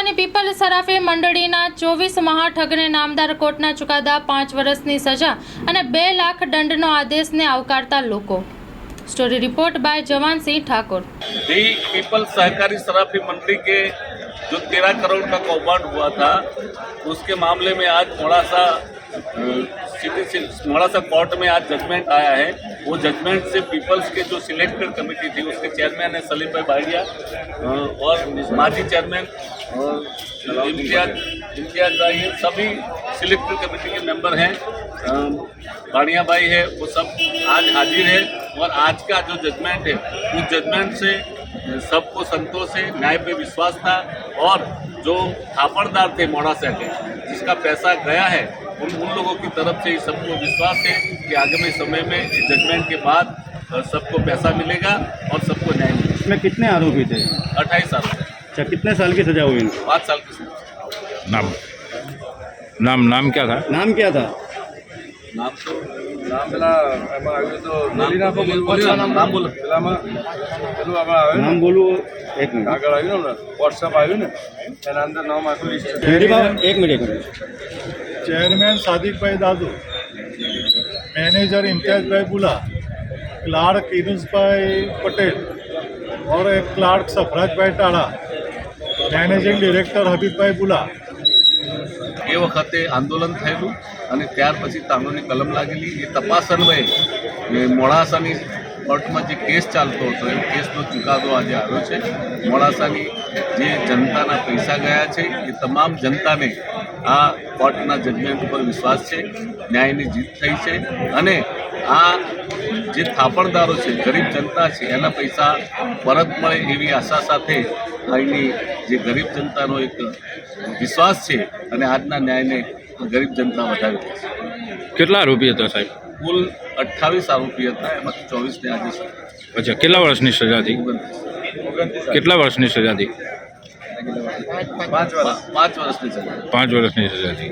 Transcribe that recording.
મોડાસાની people સરાફી મંડળીના ચોવીસ મહાઠગને નામદાર કોર્ટના ચુકાદા પાંચ વર્ષની સજા અને બે લાખ દંડનો આદેશને આવકારતા લોકો story report by Jawansinh Thakor the people सहकारी शराबी मंडी के जो तेरह करोड़ का कौभांड हुआ था उसके मामले में आज मोड़ासा अ, सिटी से मोड़ासा कोर्ट में आज जजमेंट आया है। वो जजमेंट से पीपल्स के जो सिलेक्टेड कमेटी थी, उसके चेयरमैन है सलीम भाई बाड़िया और माजी चेयरमैन इम्तियाज़ इम्तियाज़ भाई है, सभी सिलेक्टेड कमेटी के मेंबर हैं। बाड़िया भाई है, वो सब आज हाजिर है। और आज का जो जजमेंट है, उस जजमेंट से सबको संतोष है, न्याय पे विश्वास था। और जो थापड़दार थे मोड़ासा के जिसका पैसा गया है उन उन लोगों की तरफ़ से सबको विश्वास है कि आगामी समय में जजमेंट के बाद सबको पैसा मिलेगा और सबको न्याय मिलेगा। इसमें कितने आरोपी थे? अट्ठाईस साल अच्छा कितने साल की सजा हुई? पाँच साल की सजा। नाम नाम नाम क्या था? नाम क्या था? नाम तो નામ પેલા એમાં આવ્યું તો નામ બોલી નાખો બોલી- બોલી બોલી નામ- નામ બોલો. પેલામાં પેલું આપણે આવ્યું નામ ને બોલું એક મિનિટ આગળ આવ્યું ને વોટ્સઅપ આવ્યું ને એના અંદર નામ આખું લિસ્ટ હિન્દીમાં એક મિનિટ એક મિનિટ चेयरमैन सादिक भाई दादू मैनेजर इम्तियाज भाई बुला क्लार्क इनुस भाई पटेल और एक क्लार्क सफराज भाई टाड़ा मैनेजिंग डायरेक्टर हबीब भाई बुला એ વખતે આંદોલન થયેલું અને ત્યાર પછી તાંડોની કલમ લાગેલી. એ તપાસ અન્વયે મોડાસાની કોર્ટમાં જે કેસ ચાલતો હતો, એ કેસનો ચુકાદો આજે આવ્યો છે. મોડાસાની જે જનતાના પૈસા ગયા છે, એ તમામ જનતાને આ કોર્ટના જજમેન્ટ ઉપર વિશ્વાસ છે. ન્યાયની જીત થઈ છે અને આ જે થાપણદારો છે ગરીબ જનતા છે એના પૈસા પરત મળે એવી આશા સાથે અહીંની જે ગરીબ જનતાનો એક વિશ્વાસ છે અને આજના ન્યાયને ગરીબ જનતા વધાવી રહી છે. કેટલા આરોપી હતા સાહેબ? કુલ અઠ્ઠાવીસ આરોપી હતા એમાંથી ચોવીસને આજે છે અચ્છા કેટલા વર્ષની સજા હતી? કેટલા વર્ષની સજા હતી? પાંચ વર્ષની સજા. પાંચ વર્ષની સજા હતી.